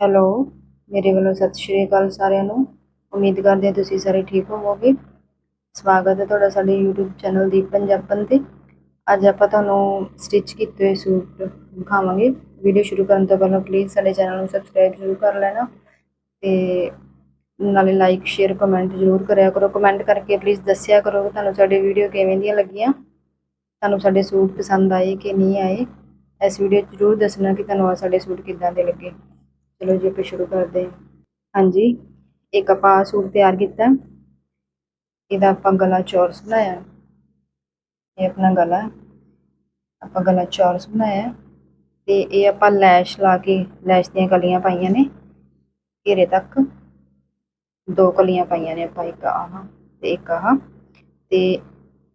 Hello ਮੇਰੇ ਵੱਲੋਂ ਸਤਿ ਸ਼੍ਰੀ ਅਕਾਲ ਸਾਰਿਆਂ ਨੂੰ। ਉਮੀਦ ਕਰਦੇ ਹਾਂ ਤੁਸੀਂ ਸਾਰੇ ਠੀਕ ਹੋਵੋਗੇ। ਸਵਾਗਤ ਹੈ ਤੁਹਾਡਾ ਸਾਡੇ YouTube ਚੈਨਲ ਦੀਪ ਪੰਜਾਬਨ ਤੇ। ਅੱਜ ਆਪਾਂ ਤੁਹਾਨੂੰ ਸਟਿਚ ਕੀਤੇ ਹੋਏ ਸੂਟ ਦਿਖਾਵਾਂਗੇ ਵੀਡੀਓ ਸ਼ੁਰੂ ਕਰਨ ਤੋਂ ਪਹਿਲਾਂ ਪਲੀਜ਼ ਸਾਡੇ ਚੈਨਲ ਨੂੰ ਸਬਸਕ੍ਰਾਈਬ ਜ਼ਰੂਰ ਕਰ ਲੈਣਾ ਤੇ ਨਾਲੇ ਲਾਈਕ ਸ਼ੇਅਰ ਕਮੈਂਟ ਜ਼ਰੂਰ ਕਰਿਆ ਕਰੋ। ਕਮੈਂਟ ਕਰਕੇ ਪਲੀਜ਼ ਦੱਸਿਆ ਕਰੋ ਕਿ ਤੁਹਾਨੂੰ ਸਾਡੇ ਵੀਡੀਓ ਕਿਵੇਂ ਦੀਆਂ ਲੱਗੀਆਂ। ਤੁਹਾਨੂੰ ਸਾਡੇ ਸੂਟ ਪਸੰਦ ਆਏ ਕਿ ਨਹੀਂ ਆਏ। ਇਸ ਵੀਡੀਓ 'ਚ ਜ਼ਰੂਰ ਦੱਸਣਾ ਕਿ ਤੁਹਾਨੂੰ ਆਹ ਸਾਡੇ ਸੂਟ ਕਿੱਦਾਂ ਦੇ ਲੱਗੇ। ਚਲੋ ਜੀ, ਆਪਾਂ ਸ਼ੁਰੂ ਕਰਦੇ ਹਾਂ। ਹਾਂਜੀ, ਇੱਕ ਆਪਾਂ ਆਹ ਸੂਟ ਤਿਆਰ ਕੀਤਾ। ਇਹਦਾ ਆਪਾਂ ਗਲਾ ਚੌਰਸ ਬਣਾਇਆ। ਇਹ ਆਪਣਾ ਗਲਾ। ਆਪਾਂ ਗਲਾ ਚੌਰਸ ਬਣਾਇਆ। ਤੇ ਇਹ ਆਪਾਂ ਲੈਸ਼ ਲਾ ਕੇ, ਲੈਸ਼ ਦੀਆਂ ਕਲੀਆਂ ਪਾਈਆਂ ਨੇ, ਘੇਰੇ ਤੱਕ। ਦੋ ਕਲੀਆਂ ਪਾਈਆਂ ਨੇ ਆਪਾਂ, ਇੱਕ ਆਹ ਤੇ ਇੱਕ ਆਹ। ਤੇ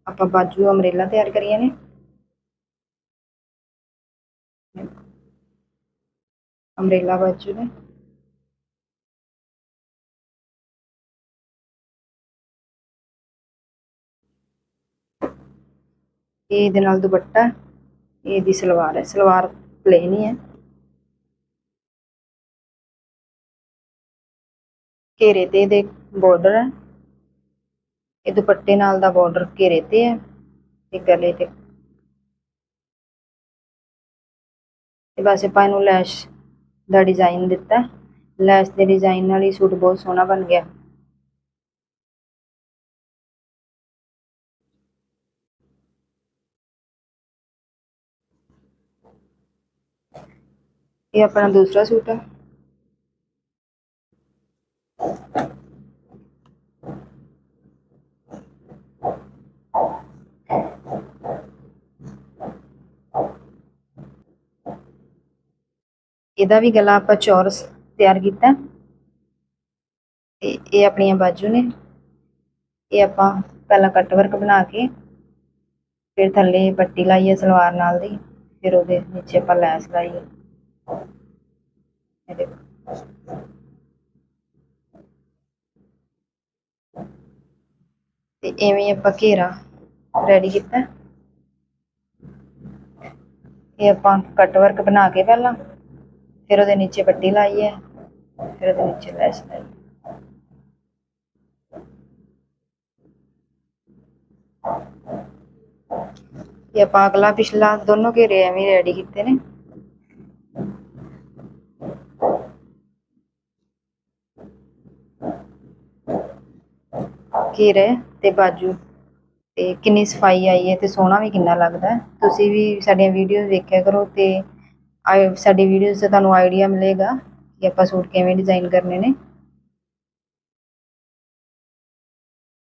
ਆਪਾਂ ਬਾਜੂ ਅਮਰੇਲਾ ਤਿਆਰ ਕਰੀਆਂ ਨੇ। ਅੰਬਰੇਲਾ ਬਾਜੂ ਨੇ। ਇਹ ਇਹਦੇ ਨਾਲ ਦੁਪੱਟਾ, ਇਹ ਦੀ ਸਲਵਾਰ ਹੈ। ਸਲਵਾਰ ਪਲੇਨ ਹੀ ਹੈ। ਘੇਰੇ ਤੇ ਇਹਦੇ ਬਾਰਡਰ ਹੈ। ਇਹ ਦੁਪੱਟੇ ਨਾਲ ਦਾ ਬਾਰਡਰ ਘੇਰੇ ਤੇ ਹੈ। ਤੇ ਗਲੇ ਤੇ। ਤੇ ਬਸ ਆਪਾਂ ਇਹਨੂੰ ਲੈਸ਼ ਦਾ ਡਿਜ਼ਾਈਨ ਦਿੱਤਾ। ਲੈਸ਼ ਦੇ ਡਿਜ਼ਾਈਨ ਨਾਲ ਹੀ ਸੂਟ ਬਹੁਤ ਸੋਹਣਾ ਬਣ ਗਿਆ। ਇਹ ਆਪਣਾ ਦੂਸਰਾ ਸੂਟ ਹੈ ਇਹਦਾ ਵੀ ਗਲਾ ਆਪਾਂ ਚੌਰਸ ਤਿਆਰ ਕੀਤਾ। ਤੇ ਇਹ ਆਪਣੀਆਂ ਬਾਜੂ ਨੇ। ਇਹ ਆਪਾਂ ਪਹਿਲਾਂ ਕੱਟ ਵਰਕ ਬਣਾ ਕੇ, ਫਿਰ ਥੱਲੇ ਪੱਟੀ ਲਾਈ ਹੈ ਸਲਵਾਰ ਨਾਲ ਦੀ, ਫਿਰ ਉਹਦੇ ਨੀਚੇ ਆਪਾਂ ਲੈਸ ਲਾਈ ਹੈ। ਇਹ ਦੇਖੋ। ਤੇ ਐਵੇਂ ਆਪਾਂ ਘੇਰਾ ਰੈਡੀ ਕੀਤਾ। ਇਹ ਆਪਾਂ ਕੱਟ ਵਰਕ ਬਣਾ ਕੇ ਪਹਿਲਾਂ ਫਿਰ ਉਹਦੇ ਨੀਚੇ ਪੱਟੀ ਲਾਈ ਹੈ, ਫਿਰ ਉਹਦੇ ਨੀਚੇ ਲੈਸ ਲਾਈ ਇਹ ਆਪਾਂ ਅਗਲਾ ਪਿਛਲਾ ਦੋਨੋਂ ਘੇਰੇ ਐਵੇਂ ਰੈਡੀ ਕੀਤੇ ਨੇ। ਘੇਰੇ ਤੇ ਬਾਜੂ। ਤੇ ਕਿੰਨੀ ਸਫ਼ਾਈ ਆਈ ਹੈ ਤੇ ਸੋਹਣਾ ਵੀ ਕਿੰਨਾ ਲੱਗਦਾ। ਤੁਸੀਂ ਵੀ ਸਾਡੀਆਂ ਵੀਡੀਓਜ਼ ਵੇਖਿਆ ਕਰੋ ਤੇ ਆਏ, ਸਾਡੀ ਵੀਡੀਓਜ਼ ਤੋਂ ਤੁਹਾਨੂੰ ਆਈਡੀਆ ਮਿਲੇਗਾ ਕਿ ਆਪਾਂ ਸੂਟ ਕਿਵੇਂ ਡਿਜ਼ਾਈਨ ਕਰਨੇ ਨੇ।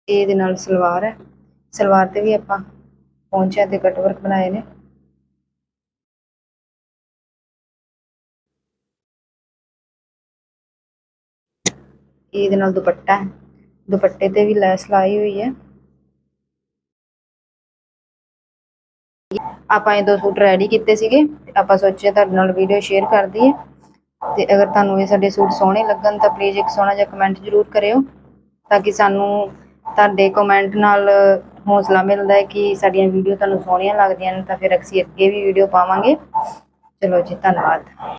ਇਹ ਇਹਦੇ ਨਾਲ ਸਲਵਾਰ ਹੈ। ਸਲਵਾਰ ਤੇ ਵੀ ਆਪਾਂ ਪੌਂਚਿਆਂ ਤੇ ਕੱਟ ਵਰਕ ਬਣਾਏ ਨੇ। ਇਹਦੇ ਨਾਲ ਦੁਪੱਟਾ ਹੈ। ਦੁਪੱਟੇ ਤੇ ਵੀ ਲੈਸ ਲਾਈ ਹੋਈ ਹੈ। ਆਪਾਂ ਇਹ ਦੋ ਸੂਟ ਰੈਡੀ ਕੀਤੇ ਸੀਗੇ, ਤੇ ਆਪਾਂ ਸੋਚਿਆ ਤੁਹਾਡੇ ਨਾਲ ਵੀਡੀਓ ਸ਼ੇਅਰ ਕਰ ਦਈਏ। ਤੇ ਅਗਰ ਤੁਹਾਨੂੰ ਇਹ ਸਾਡੇ ਸੂਟ ਸੋਹਣੇ ਲੱਗਣ ਤਾਂ ਪਲੀਜ਼ ਇੱਕ ਸੋਹਣਾ ਜਿਹਾ ਕਮੈਂਟ ਜ਼ਰੂਰ ਕਰਿਓ, ਤਾਂ ਕਿ ਸਾਨੂੰ ਤੁਹਾਡੇ ਕਮੈਂਟ ਨਾਲ ਹੌਸਲਾ ਮਿਲਦਾ ਹੈ ਕਿ ਸਾਡੀਆਂ ਵੀਡੀਓ ਤੁਹਾਨੂੰ ਸੋਹਣੀਆਂ ਲੱਗਦੀਆਂ ਨੇ, ਤਾਂ ਫਿਰ ਅਸੀਂ ਅੱਗੇ ਵੀ ਵੀਡੀਓ ਪਾਵਾਂਗੇ। ਚਲੋ ਜੀ, ਧੰਨਵਾਦ।